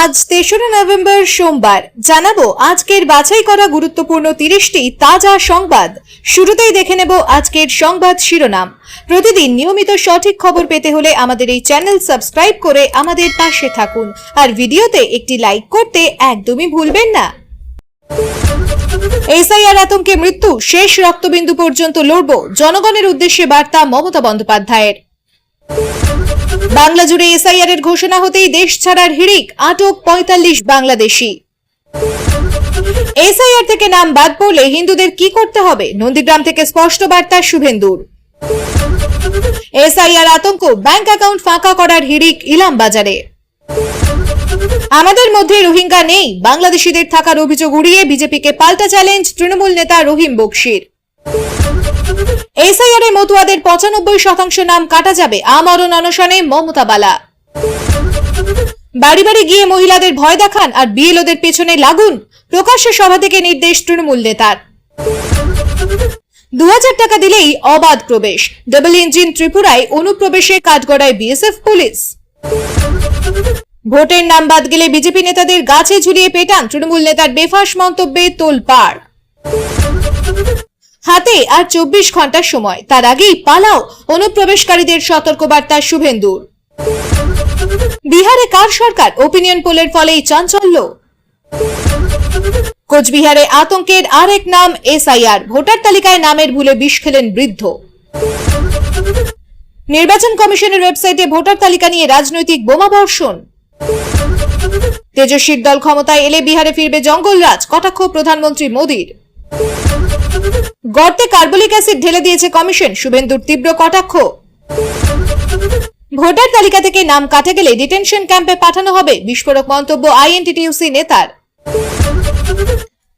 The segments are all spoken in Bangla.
আজ তেসরা নভেম্বর সোমবার। জানাব, আজকের বাছাই করা গুরুত্বপূর্ণ তিরিশটি তাজা সংবাদ। শুরুতেই দেখে নেব আজকের সংবাদ শিরোনাম। প্রতিদিন নিয়মিত সঠিক খবর পেতে হলে আমাদের এই চ্যানেল সাবস্ক্রাইব করে আমাদের পাশে থাকুন। আর ভিডিওতে একটি লাইক করতে একদমই ভুলবেন না। এসআইআর আতঙ্কে মৃত্যু, শেষ রক্তবিন্দু পর্যন্ত লড়ব। জনগণের উদ্দেশ্যে বার্তা মমতা বন্দ্যোপাধ্যায়ের। বাংলা জুড়ে এসআইআর এর ঘোষণা হতেই দেশ ছাড়ার হিড়িক, আটক পঁয়তাল্লিশ বাংলাদেশি। এসআইআর থেকে নাম বাদ পড়লে হিন্দুদের কি করতে হবে? নন্দীগ্রাম থেকে স্পষ্ট বার্তা, শুভেন্দুর। এসআইআর আতঙ্ক, ব্যাংক অ্যাকাউন্ট ফাঁকা করার হিড়িক ইলাম বাজারে। আমাদের মধ্যে রোহিঙ্গা নেই। বাংলাদেশিদের থাকার অভিযোগ উড়িয়ে বিজেপিকে পাল্টা চ্যালেঞ্জ তৃণমূল নেতা রহিম বক্সির। এসআইআর মতুয়াদের পঁচানব্বই শতাংশ নাম কাটা যাবে আমরণ অনশনে মমতা বালা। বাড়ি বাড়ি গিয়ে মহিলাদের ভয় দেখান আর বিএলওদের পেছনে লাগুন, প্রকাশ্য সভা থেকে নির্দেশ তৃণমূল নেতার। দু হাজার টাকা দিলেই অবাধ প্রবেশ ডাবল ইঞ্জিন ত্রিপুরায় অনুপ্রবেশে কাঠগড়ায় বিএসএফ পুলিশ। ভোটের নাম বাদ গেলে বিজেপি নেতাদের গাছে ঝুলিয়ে পেটান তৃণমূল নেতার বেফাস মন্তব্যে তোলপাড়। হাতে আর চব্বিশ ঘণ্টার সময়। তার আগেই পালাও অনুপ্রবেশকারীদের সতর্কবার্তা শুভেন্দুর। বিহারে কার সরকার ওপিনিয়ন পোলের ফলেই চাঞ্চল্য? কোচবিহারে আতঙ্কের আরেক নাম এসআইআর। ভোটার তালিকায় নামের ভুলে বিষ খেলেন বৃদ্ধ। নির্বাচন কমিশনের ওয়েবসাইটে ভোটার তালিকা নিয়ে রাজনৈতিক বোমা বর্ষণ। তেজস্বীর দল ক্ষমতায় এলে বিহারে ফিরবে জঙ্গলরাজ, কটাক্ষ প্রধানমন্ত্রী মোদীর। গর্তে কার্বলিক অ্যাসিড ঢেলে দিয়েছে কমিশন। শুভেন্দুর তীব্র কটাক্ষ। ভোটার তালিকা থেকে নাম কাটা গেলে ডিটেনশন ক্যাম্পে পাঠানো হবে, বিস্ফোরক মন্তব্য আইএনটিটিউসি নেতার।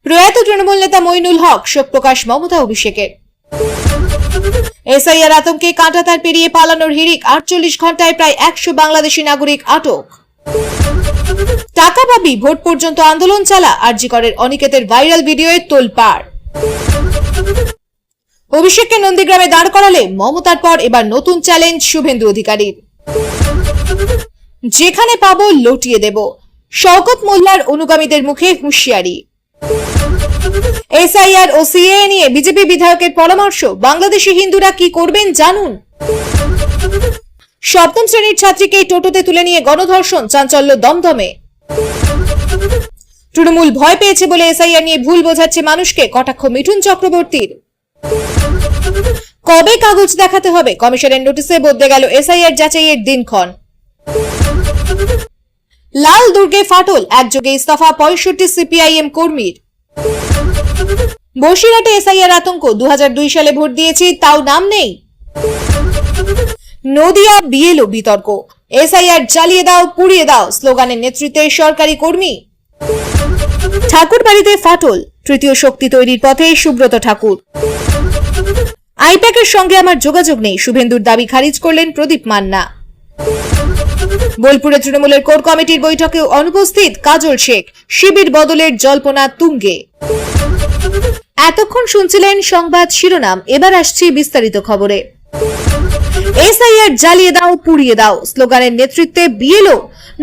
প্রয়াত তৃণমূল নেতা মইনুল হক শোক প্রকাশ মমতা অভিষেকের। এসআইআর আতঙ্কে কাঁটাতার পেরিয়ে পালানোর হিড়িক, আটচল্লিশ ঘন্টায় প্রায় একশো বাংলাদেশি নাগরিক আটক। টাকা পাবি, ভোট পর্যন্ত আন্দোলন চালা আরজিকরের অনিকেতের ভাইরাল ভিডিওয়ে তোলপাড়। অভিষেককে নন্দীগ্রামে দাঁড় করালে মমতার পর এবার নতুন চ্যালেঞ্জ শুভেন্দু অধিকারীর। যেখানে পাব লটিয়ে দেব। শওকত মোল্লার অনুগামীদের মুখে হুঁশিয়ারি। এসআইআর ও সিএ নিয়ে বিজেপি বিধায়কের পরামর্শ, বাংলাদেশি হিন্দুরা কি করবেন জানুন। সপ্তম শ্রেণির ছাত্রীকে টোটোতে তুলে নিয়ে গণধর্ষণ, চাঞ্চল্য দমদমে। তৃণমূল ভয় পেয়েছে বলে এসআইআর নিয়ে ভুল বোঝাচ্ছে মানুষকে, কটাক্ষ মিঠুন চক্রবর্তীর। কবে কাগজ দেখাতে হবে? কমিশনের নোটিশে বদলে গেল এসআইআর যাচাইয়ের দিনক্ষণ। লাল দুর্গে ফাটল, একযোগে ইস্তফা পঁয়ষট্টি সিপিআইএম কর্মীর। বসিরহাটে এসআইআর আতঙ্ক দু সালে ভোট দিয়েছি, তাও নাম নেই। নদিয়া বিএলও বিতর্ক, এসআইআর জ্বালিয়ে দাও, পুড়িয়ে দাও, স্লোগানের নেতৃত্বে সরকারি কর্মী। ঠাকুর বাড়িতে ফাটল, তৃতীয় শক্তি তৈরির পথে সুব্রত ঠাকুর। আইপ্যাকের সঙ্গে আমার যোগাযোগ নেই। শুভেন্দুর দাবি খারিজ করলেন প্রদীপ মান্না। বোলপুরে তৃণমূলের কোর কমিটির বৈঠকে অনুপস্থিত কাজল শেখ। শিবির বদলের জল্পনা তুঙ্গে। এতক্ষণ শুনছিলেন সংবাদ শিরোনাম। এবার আসছি বিস্তারিত খবরে। এসআইআর জ্বালিয়ে দাও, পুড়িয়ে দাও। স্লোগানের নেতৃত্বে বিএলও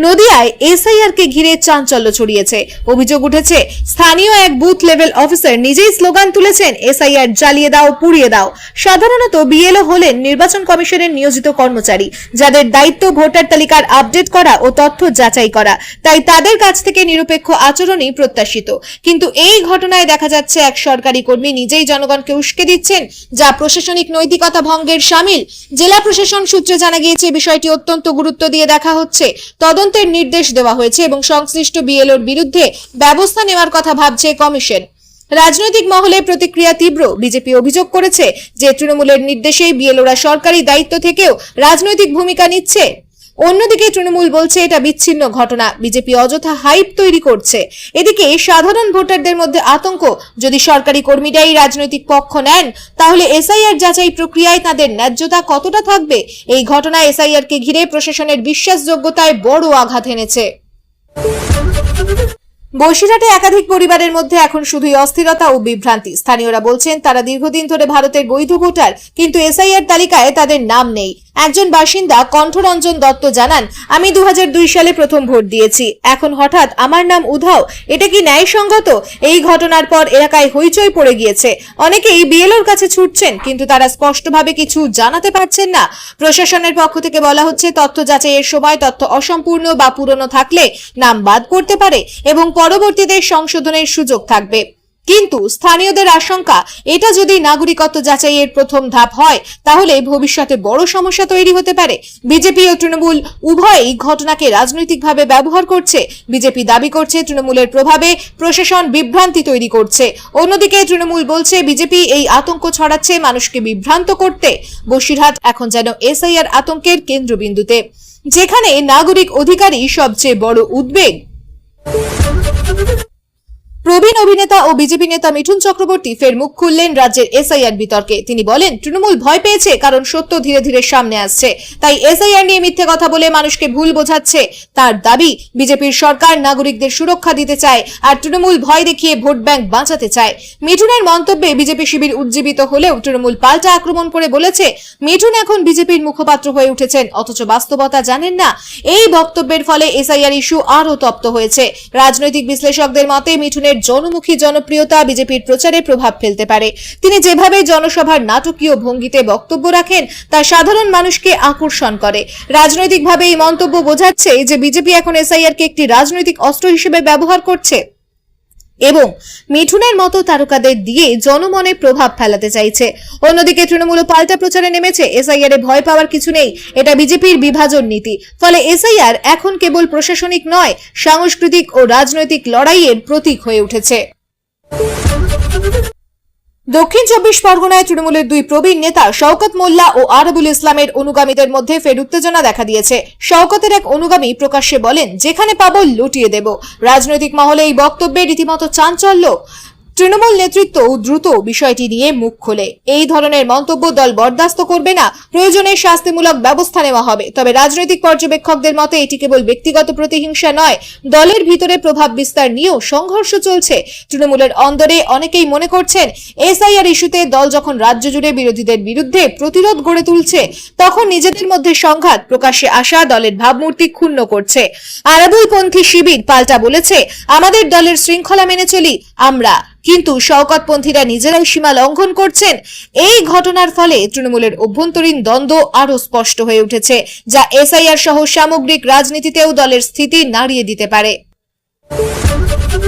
নদিয়ায় এসআইআর কে ঘিরে চাঞ্চল্য ছড়িয়েছে। অভিযোগ উঠেছে, স্থানীয় এক বুথ লেভেল অফিসার নিজেই স্লোগান তুলেছেন, এসআইআর জ্বালিয়ে দাও, পুড়িয়ে দাও। সাধারণত বিএলও হলেন নির্বাচন কমিশনের নিয়োজিত কর্মচারী, যাদের দায়িত্ব ভোটার তালিকার আপডেট করা ও তথ্য যাচাই করা। তাই তাদের কাছ থেকে নিরপেক্ষ আচরণই প্রত্যাশিত। কিন্তু এই ঘটনায় দেখা যাচ্ছে, এক সরকারি কর্মী নিজেই জনগণকে উস্কে দিচ্ছেন, যা প্রশাসনিক নৈতিকতা ভঙ্গের সামিল। জেলা প্রশাসন সূত্রে জানা গিয়েছে বিষয়টি অত্যন্ত গুরুত্ব দিয়ে দেখা হচ্ছে। তদন্তের নির্দেশ দেওয়া হয়েছে এবং সংশ্লিষ্ট বিএলওর বিরুদ্ধে ব্যবস্থা নেওয়ার কথা ভাবছে কমিশন। রাজনৈতিক মহলে প্রতিক্রিয়া তীব্র। বিজেপি অভিযোগ করেছে যে, তৃণমূলের নির্দেশে বিএলওরা সরকারি দায়িত্ব থেকেও রাজনৈতিক ভূমিকা নিচ্ছে। অন্যদিকে তৃণমূল বলছে, এটা বিচ্ছিন্ন ঘটনা। বিজেপি অযথা হাইপ তৈরি করছে। এদিকে সাধারণ ভোটারদের মধ্যে আতঙ্ক। যদি সরকারি কর্মীরাই রাজনৈতিক পক্ষ নেন, তাহলে এসআইআর যাচাই প্রক্রিয়ায় তাদের ন্যায্যতা কতটা থাকবে? এই ঘটনা এসআইআর কে ঘিরে প্রশাসনের বিশ্বাসযোগ্যতায় বড় আঘাত এনেছে। বসিরহাটে একাধিক পরিবারের মধ্যে এখন শুধুই অস্থিরতা ও বিভ্রান্তি। স্থানীয়রা বলছেন, তারা দীর্ঘদিন ধরে ভারতের বৈধ ভোটার, কিন্তু এসআইআর তালিকায় তাদের নাম নেই। একজন বাসিন্দা কণ্ঠরঞ্জন দত্ত জানান, আমি দু হাজার দুই সালে প্রথম ভোট দিয়েছি। এখন হঠাৎ আমার নাম উধাও। এটা কি ন্যায়সঙ্গত? এই ঘটনার পর এলাকায় হইচই পড়ে গিয়েছে। অনেকেই বিএলওর কাছে ছুটছেন, কিন্তু তারা স্পষ্টভাবে কিছু জানাতে পারছেন না। প্রশাসনের পক্ষ থেকে বলা হচ্ছে, তথ্য যাচাইয়ের সময় তথ্য অসম্পূর্ণ বা পুরনো থাকলে নাম বাদ করতে পারে এবং পরবর্তীতে সংশোধনের সুযোগ থাকবে। কিন্তু স্থানীয়দের আশঙ্কা, এটা যদি নাগরিকত্ব যাচাইয়ের প্রথম ধাপ হয়, তাহলে ভবিষ্যতে বড় সমস্যা তৈরি হতে পারে। বিজেপি ও তৃণমূল উভয়ই ঘটনাকে রাজনৈতিকভাবে ব্যবহার করছে। বিজেপি দাবি করছে তৃণমূলের প্রভাবে প্রশাসন বিভ্রান্তি তৈরি করছে। অন্যদিকে তৃণমূল বলছে বিজেপি এই আতঙ্ক ছড়াচ্ছে, মানুষকে বিভ্রান্ত করতে। বসিরহাট এখন যেন এসআইআর আতঙ্কের কেন্দ্রবিন্দুতে। যেখানে নাগরিক অধিকারই সবচেয়ে বড় উদ্বেগ। প্রবীণ অভিনেতা ও বিজেপি নেতা মিঠুন চক্রবর্তী ফের মুখ খুললেন রাজ্যের এসআইআর বিতর্কে। তিনি বলেন, তৃণমূল ভয় পেয়েছে, কারণ সত্য ধীরে ধীরে সামনে আসছে। তাই এসআইআর নিয়ে মিথ্যে কথা বলে মানুষকে ভুল বোঝাচ্ছে। তার দাবি, বিজেপির সরকার নাগরিকদের সুরক্ষা দিতে চায় আর তৃণমূল ভয় দেখিয়ে ভোট ব্যাংক বাঁচাতে চায়। মিঠুনের মন্তব্যে বিজেপি শিবির উজ্জীবিত হলেও তৃণমূল পাল্টা আক্রমণ করে বলেছে, মিঠুন এখন বিজেপির মুখপাত্র হয়ে উঠেছেন, অথচ বাস্তবতা জানেন না। এই বক্তব্যের ফলে এসআইআর ইস্যু আরও তপ্ত হয়েছে। রাজনৈতিক বিশ্লেষকদের মতে, মিঠুনের জনমুখী জনপ্রিয়তা বিজেপির প্রচারে প্রভাব ফেলতে পারে। তিনি যেভাবে জনসভার নাটকীয় ভঙ্গিতে বক্তব্য রাখেন, তা সাধারণ মানুষকে আকর্ষণ করে। রাজনৈতিকভাবে এই মন্তব্য বোঝাচ্ছে যে বিজেপি এখন এসআইআর কে একটি রাজনৈতিক অস্ত্র হিসেবে ব্যবহার করছে। এবং মিঠুনের মতো তারকাদের দিয়ে জনমনে প্রভাব ফেলাতে চাইছে। অন্যদিকে তৃণমূল পাল্টা প্রচারে নেমেছে। এসআইআর এ ভয় পাওয়ার কিছু নেই। এটা বিজেপির বিভাজন নীতি। ফলে এসআইআর এখন কেবল প্রশাসনিক নয়, সাংস্কৃতিক ও রাজনৈতিক লড়াইয়ের প্রতীক হয়ে উঠেছে। দক্ষিণ চব্বিশ পরগনায় তৃণমূলের দুই প্রবীণ নেতা শওকত মোল্লা ও আরবুল ইসলামের অনুগামীদের মধ্যে ফের উত্তেজনা দেখা দিয়েছে। শওকতের এক অনুগামী প্রকাশ্যে বলেন, যেখানে পাব লুটিয়ে দেব। রাজনৈতিক মহলে এই বক্তব্যে রীতিমতো চাঞ্চল্য তৃণমূল নেতৃত্ব দ্রুত বিষয়টি নিয়ে মুখ খোলে। এই ধরনের মন্তব্য দল বরদাস্ত করবে না। প্রয়োজনে শাস্তিমূলক ব্যবস্থা নেওয়া হবে। তবে রাজনৈতিক পর্যবেক্ষকদের মতে এটি কেবল ব্যক্তিগত প্রতিহিংসা নয়, দলের ভিতরে প্রভাব বিস্তার নিয়েও সংঘর্ষ চলছে। তৃণমূলের অন্দরে অনেকেই মনে করছেন, এসআইআর ইস্যুতে দল যখন রাজ্য জুড়ে বিরোধীদের বিরুদ্ধে প্রতিরোধ গড়ে তুলছে, তখন নিজেদের মধ্যে সংঘাত প্রকাশ্যে আসা দলের ভাবমূর্তি ক্ষুণ্ণ করছে। আরাবুলপন্থী শিবির পাল্টা বলেছে, আমাদের দলের শৃঙ্খলা মেনে চলি, আমরা। কিন্তু শওকতপন্থীরা নিজেরাই সীমা লঙ্ঘন করছেন। এই ঘটনার ফলে তৃণমূলের অভ্যন্তরীণ দ্বন্দ্ব আরও স্পষ্ট হয়ে উঠেছে, যা এসআইআর সহ সামগ্রিক রাজনীতিতেও দলের স্থিতি নাড়িয়ে দিতে পারে।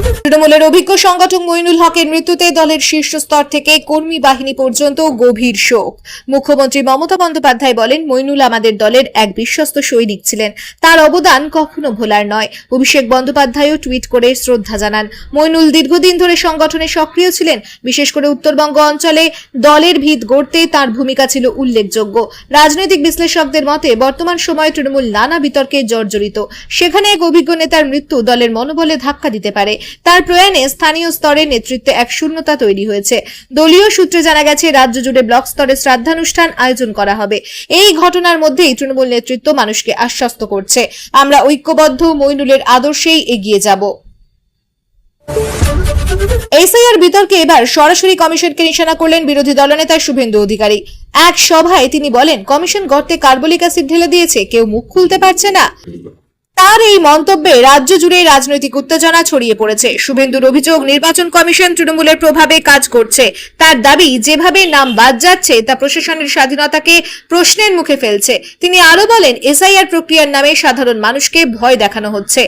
তৃণমূলের অভিজ্ঞ সংগঠক মইনুল হকের মৃত্যুতে দলের শীর্ষ স্তর থেকে কর্মী বাহিনী পর্যন্ত গভীর শোক। মুখ্যমন্ত্রী মমতা বন্দ্যোপাধ্যায় বলেন, মইনুল আমাদের দলের এক বিশ্বস্ত সৈনিক ছিলেন। তার অবদান কখনো ভোলার নয়। অভিষেক বন্দ্যোপাধ্যায়ও টুইট করে শ্রদ্ধা জানান। মইনুল দীর্ঘদিন ধরে সংগঠনে সক্রিয় ছিলেন। বিশেষ করে উত্তরবঙ্গ অঞ্চলে দলের ভিত গড়তে তার ভূমিকা ছিল উল্লেখযোগ্য। রাজনৈতিক বিশ্লেষকদের মতে, বর্তমান সময়ে তৃণমূল নানা বিতর্কে জর্জরিত। সেখানে এক অভিজ্ঞ নেতার মৃত্যু দলের মনোবলে ধাক্কা দিতে পারে। তার প্রয়াণে স্থানীয় স্তরে নেতৃত্বে এক শূন্যতা তৈরি হয়েছে। দলীয় সূত্রে জানা গেছে, রাজ্য জুড়ে ব্লক স্তরে শ্রাদ্ধানুষ্ঠান আয়োজন করা হবে। এই ঘটনার মধ্যেই তৃণমূল নেতৃত্ব মানুষকে আশ্বস্ত করছে। আমরা ঐক্যবদ্ধ, মইনুলের আদর্শেই এগিয়ে যাব। এসআইআর বিতর্কে এবার সরাসরি কমিশনকে নিশানা করলেন বিরোধী দলনেতা শুভেন্দু অধিকারী। এক সভায় তিনি বলেন, কমিশন গর্তে কার্বলিক অ্যাসিড ঢেলে দিয়েছে, কেউ মুখ খুলতে পারছে না। তার এই মন্তব্যে রাজ্য জুড়ে রাজনৈতিক উত্তেজনা ছড়িয়ে পড়েছে। শুভেন্দুর অভিযোগ, নির্বাচন কমিশন তৃণমূলের প্রভাবে কাজ করছে। তার দাবি, যেভাবে নাম বাদ যাচ্ছে, তা প্রশাসনের স্বাধীনতাকে প্রশ্নের মুখে ফেলছে। তিনি আরও বলেন, এসআইআর প্রক্রিয়ার নামে সাধারণ মানুষকে ভয় দেখানো হচ্ছে।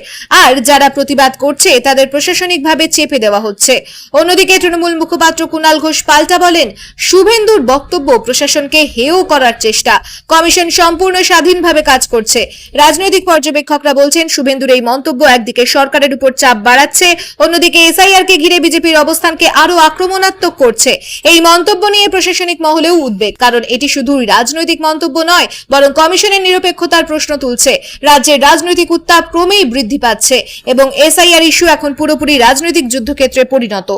আর যারা প্রতিবাদ করছে, তাদের প্রশাসনিকভাবে চেপে দেওয়া হচ্ছে। অন্যদিকে তৃণমূল মুখপাত্র কুণাল ঘোষ পাল্টা বলেন, শুভেন্দুর বক্তব্য প্রশাসনকে হেয় করার চেষ্টা। কমিশন সম্পূর্ণ স্বাধীনভাবে কাজ করছে। রাজনৈতিক পর্যবেক্ষকরা বলছেন, শুভেন্দুর এই মন্তব্য একদিকে সরকারের উপর চাপ বাড়াচ্ছে, অন্যদিকে এসআইআর কে ঘিরে বিজেপির অবস্থানকে আরও আক্রমণাত্মক করছে। এই মন্তব্য নিয়ে প্রশাসনিক মহলেও উদ্বেগ, কারণ এটি শুধু রাজনৈতিক মন্তব্য নয়, বরং কমিশনের নিরপেক্ষতার প্রশ্ন তুলছে। রাজ্যের রাজনৈতিক উত্তাপ ক্রমেই বৃদ্ধি পাচ্ছে এবং এসআইআর ইস্যু এখন পুরোপুরি রাজনৈতিক যুদ্ধক্ষেত্রে পরিণত।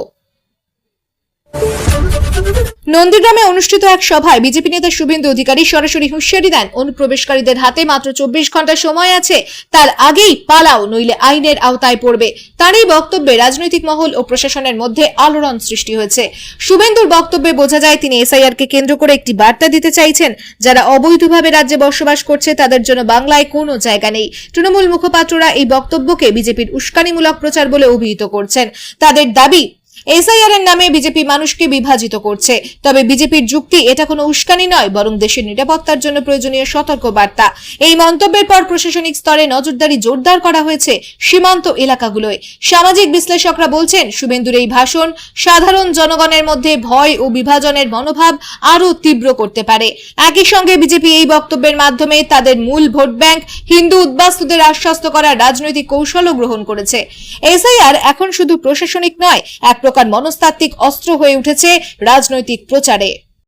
নন্দীগ্রামে অনুষ্ঠিত এক সভায় বিজেপি নেতা শুভেন্দু অধিকারী সরাসরি হুঁশিয়ারি দেন। অনুপ্রবেশকারীদের হাতে মাত্র চব্বিশ ঘণ্টা সময় আছে। তার আগেই পালাও, নইলে আইনের আওতায় পড়বে। তার এই বক্তব্যে রাজনৈতিক মহল ও প্রশাসনের মধ্যে আলোড়ন সৃষ্টি হয়েছে। শুভেন্দুর বক্তব্যে বোঝা যায়, তিনি এসআইআর কে কেন্দ্র করে একটি বার্তা দিতে চাইছেন। যারা অবৈধভাবে রাজ্যে বসবাস করছে, তাদের জন্য বাংলায় কোনো জায়গা নেই। তৃণমূল মুখপাত্ররা এই বক্তব্যকে বিজেপির উস্কানিমূলক প্রচার বলে অভিহিত করছেন। তাদের দাবি এসআইআর এর নামে বিজেপি মানুষকে বিভাজিত করছে। তবে বিজেপির যুক্তি এটা কোনো উস্কানি নয়, বরং দেশের নিরাপত্তার জন্য প্রয়োজনীয় সতর্ক বার্তা এই মন্তব্যের পর প্রশাসনিক স্তরে নজরদারি জোরদার করা হয়েছে সীমান্ত এলাকাগুলোয়। সামাজিক বিশ্লেষকরা বলছেন, শুভেন্দুর এই ভাষণ সাধারণ জনগণের মধ্যে ভয় ও বিভাজনের মনোভাব আরও তীব্র করতে পারে। একই সঙ্গে বিজেপি এই বক্তব্যের মাধ্যমে তাদের মূল ভোট ব্যাংক হিন্দু উদ্বাস্তুদের আশ্বস্ত করার রাজনৈতিক কৌশলও গ্রহণ করেছে। এসআইআর এখন শুধু প্রশাসনিক নয়, এক প্রকার মনস্তাত্ত্বিক অস্ত্র হয়ে উঠেছে রাজনৈতিক প্রচারে।